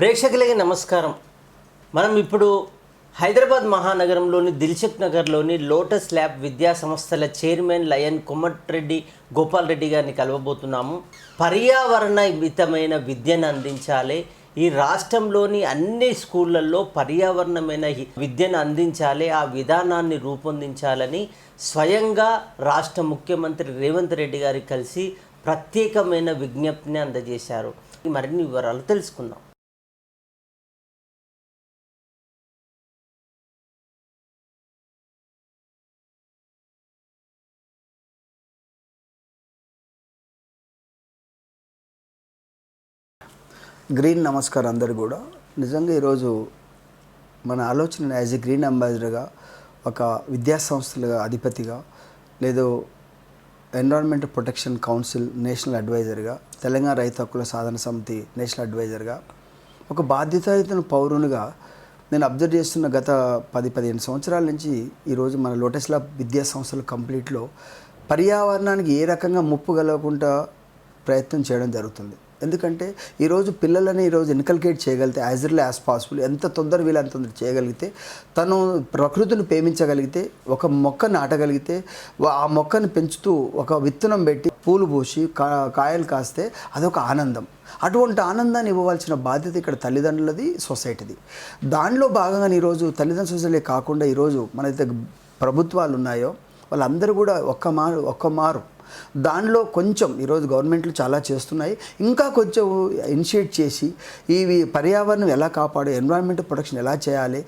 ప్రేక్షకులకి నమస్కారం. మనం ఇప్పుడు హైదరాబాద్ మహానగరంలోని దిల్సుఖ్ నగర్లోని లోటస్ ల్యాబ్ విద్యా సంస్థల చైర్మన్ లయన్ కుమ్మట్రెడ్డి గోపాల్ రెడ్డి గారిని కలవబోతున్నాము. పర్యావరణ మితమైన విద్యను అందించాలి. ఈ రాష్ట్రంలోని అన్ని స్కూళ్ళల్లో పర్యావరణమైన విద్యను అందించాలి. ఆ విధానాన్ని రూపొందించాలని స్వయంగా రాష్ట్ర ముఖ్యమంత్రి రేవంత్ రెడ్డి గారికి కలిసి ప్రత్యేకమైన విజ్ఞప్తిని అందజేశారు. మరిన్ని వివరాలు తెలుసుకుందాం. గ్రీన్ నమస్కారం అందరు కూడా. నిజంగా ఈరోజు మన ఆలోచన యాజ్ ఎ గ్రీన్ అంబాసిడర్గా ఒక విద్యా అధిపతిగా లేదు ఎన్విరాన్మెంట్ ప్రొటెక్షన్ కౌన్సిల్ నేషనల్ అడ్వైజర్గా తెలంగాణ రైతు హక్కుల సాధన సమితి నేషనల్ అడ్వైజర్గా ఒక బాధ్యతాయుతను పౌరునిగా నేను అబ్జర్వ్ చేస్తున్న గత పది పదిహేను సంవత్సరాల నుంచి ఈరోజు మన లోటస్ ల్యాబ్ విద్యా సంస్థలు కంప్లీట్లో పర్యావరణానికి ఏ రకంగా ముప్పు కలగకుండా ప్రయత్నం చేయడం జరుగుతుంది. ఎందుకంటే ఈరోజు పిల్లలని ఈరోజు ఇన్కల్కేట్ చేయగలిగితే యాజ్ ఎర్లీ యాజ్ పాసిబుల్ ఎంత తొందర వీలు ఎంత తొందర చేయగలిగితే తను ప్రకృతిని ప్రేమించగలిగితే ఒక మొక్క నాటగలిగితే ఆ మొక్కను పెంచుతూ ఒక విత్తనం పెట్టి పూలు పూసి కా కాయలు కాస్తే అదొక ఆనందం. అటువంటి ఆనందాన్ని ఇవ్వవలసిన బాధ్యత ఇక్కడ తల్లిదండ్రులది సొసైటీది. దానిలో భాగంగా ఈరోజు తల్లిదండ్రుల సొసైటీ కాకుండా ఈరోజు మనైతే ప్రభుత్వాలు ఉన్నాయో వాళ్ళందరూ కూడా ఒక్క మారు ఒక్క మారు దానిలో కొంచెం ఈరోజు గవర్నమెంట్లు చాలా చేస్తున్నాయి. ఇంకా కొంచెం ఇనిషియేట్ చేసి ఇవి పర్యావరణం ఎలా కాపాడు ఎన్విరాన్మెంట్ ప్రొటెక్షన్ ఎలా చేయాలి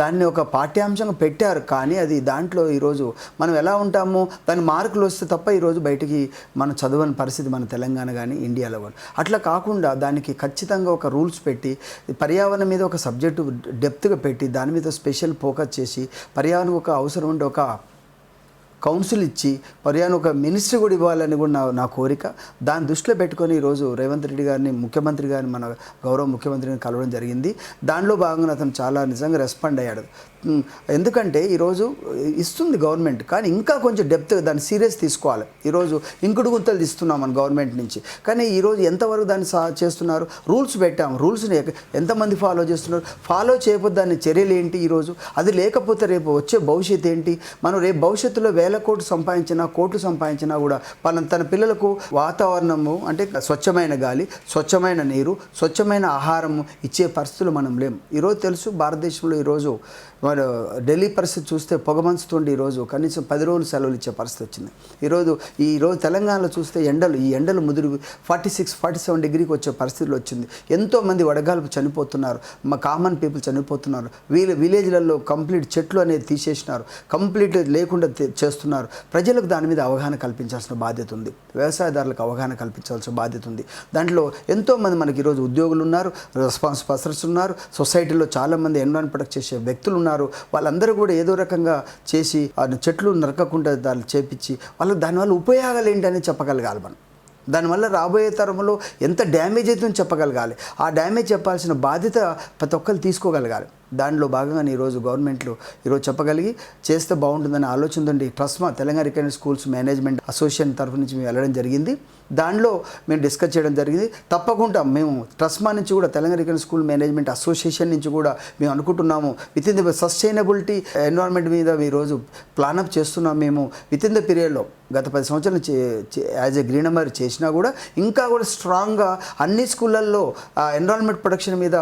దాన్ని ఒక పాఠ్యాంశంగా పెట్టారు. కానీ అది దాంట్లో ఈరోజు మనం ఎలా ఉంటామో దాని మార్కులు వస్తే తప్ప ఈరోజు బయటికి మనం చదవని పరిస్థితి మన తెలంగాణ కానీ ఇండియాలో కానీ. అట్లా కాకుండా దానికి ఖచ్చితంగా ఒక రూల్స్ పెట్టి పర్యావరణం మీద ఒక సబ్జెక్టు డెప్త్గా పెట్టి దాని మీద స్పెషల్ ఫోకస్ చేసి పర్యావరణం ఒక అవసరం ఉండే ఒక కౌన్సిల్ ఇచ్చి పర్యాన ఒక మినిస్ట్రీ కూడా ఇవ్వాలని కూడా నా నా కోరిక. దాన్ని దృష్టిలో పెట్టుకొని ఈరోజు రేవంత్ రెడ్డి గారిని ముఖ్యమంత్రి గారిని మన గౌరవ ముఖ్యమంత్రిని కలవడం జరిగింది. దానిలో భాగంగా అతను చాలా నిజంగా రెస్పాండ్ అయ్యాడు. ఎందుకంటే ఈరోజు ఇస్తుంది గవర్నమెంట్ కానీ ఇంకా కొంచెం డెప్త్ దాన్ని సీరియస్ తీసుకోవాలి. ఈరోజు ఇంకుడు గుంతలు తీస్తున్నాం మన గవర్నమెంట్ నుంచి. కానీ ఈరోజు ఎంతవరకు దాన్ని సా చేస్తున్నారు? రూల్స్ పెట్టాము. రూల్స్ని ఎంతమంది ఫాలో చేస్తున్నారు? ఫాలో చేయకపోతే దాని చర్యలు ఏంటి ఈరోజు? అది లేకపోతే రేపు వచ్చే భవిష్యత్ ఏంటి? మనం రేపు భవిష్యత్తులో వేల కోట్లు సంపాదించినా కోట్లు సంపాదించినా కూడా మన తన పిల్లలకు వాతావరణము అంటే స్వచ్ఛమైన గాలి స్వచ్ఛమైన నీరు స్వచ్ఛమైన ఆహారము ఇచ్చే పరిస్థితులు మనం లేము ఈరోజు తెలుసు భారతదేశంలో ఈరోజు మరి ఢిల్లీ పరిస్థితి చూస్తే పొగమంచుతుండి ఈరోజు కనీసం పది రోజులు సెలవులు ఇచ్చే పరిస్థితి వచ్చింది. ఈరోజు ఈ రోజు తెలంగాణలో చూస్తే ఎండలు ఈ ఎండలు ముదురు ఫార్టీ సిక్స్ ఫార్టీ సెవెన్ డిగ్రీకి వచ్చే పరిస్థితులు వచ్చింది. ఎంతోమంది వడగాల్పు చనిపోతున్నారు మా కామన్ పీపుల్ చనిపోతున్నారు. వీళ్ళ విలేజ్లలో కంప్లీట్ చెట్లు అనేది తీసేసినారు. కంప్లీట్ లేకుండా చేస్తున్నారు. చేస్తున్నారు. ప్రజలకు దాని మీద అవగాహన కల్పించాల్సిన బాధ్యత ఉంది. వ్యవసాయదారులకు అవగాహన కల్పించాల్సిన బాధ్యత ఉంది. దాంట్లో ఎంతోమంది మనకి ఈరోజు ఉద్యోగులు ఉన్నారు రెస్పాన్స్ పర్సన్స్ ఉన్నారు సొసైటీలో చాలామంది ఎన్విరాన్మెంట్ ప్రొటెక్ట్ చేసే వ్యక్తులు ఉన్నారు. వాళ్ళందరూ కూడా ఏదో రకంగా చేసి చెట్లు నరకకుండా దాన్ని చేపించి వాళ్ళకి దానివల్ల ఉపయోగాలు ఏంటని చెప్పగలగాలి మనం. దానివల్ల రాబోయే తరంలో ఎంత డ్యామేజ్ అవుతుందో చెప్పగలగాలి. ఆ డ్యామేజ్ చెప్పాల్సిన బాధ్యత ప్రతి ఒక్కరు తీసుకోగలగాలి. దానిలో భాగంగా ఈరోజు గవర్నమెంట్లు ఈరోజు చెప్పగలిగి చేస్తే బాగుంటుందనే ఆలోచనతో Trusma Telangana recognise schools management association తరఫు నుంచి మేము వెళ్ళడం జరిగింది. దానిలో మేము డిస్కస్ చేయడం జరిగింది. తప్పకుండా మేము ట్రస్మా నుంచి కూడా Telangana recognise school management association నుంచి కూడా మేము అనుకుంటున్నాము. With in the sustainability environment మీద ఈరోజు ప్లానప్ చేస్తున్నాం మేము. విత్ ఇన్ ద పీరియడ్లో గత పది సంవత్సరాలు యాజ్ ఎ గ్రీన్ నెంబర్ చేసినా కూడా ఇంకా కూడా స్ట్రాంగ్గా అన్ని స్కూళ్ళల్లో ఎన్విరాన్మెంట్ ప్రొటెక్షన్ మీద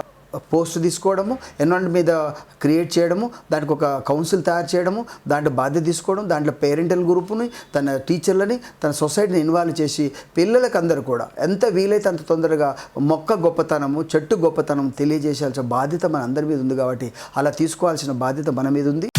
పోస్ట్ తీసుకోవడము ఎన్విరాన్మెంట్ మీద క్రియేట్ చేయడము దానికి ఒక కౌన్సిల్ తయారు చేయడము దాంట్లో బాధ్యత తీసుకోవడం దాంట్లో పేరెంటల్ గ్రూప్ని తన టీచర్లని తన సొసైటీని ఇన్వాల్వ్ చేసి పిల్లలకు అందరూ కూడా ఎంత వీలైతే అంత తొందరగా మొక్క గొప్పతనము చెట్టు గొప్పతనం తెలియజేసాల్సిన బాధ్యత మన అందరి మీద ఉంది కాబట్టి అలా తీసుకోవాల్సిన బాధ్యత మన మీద ఉంది.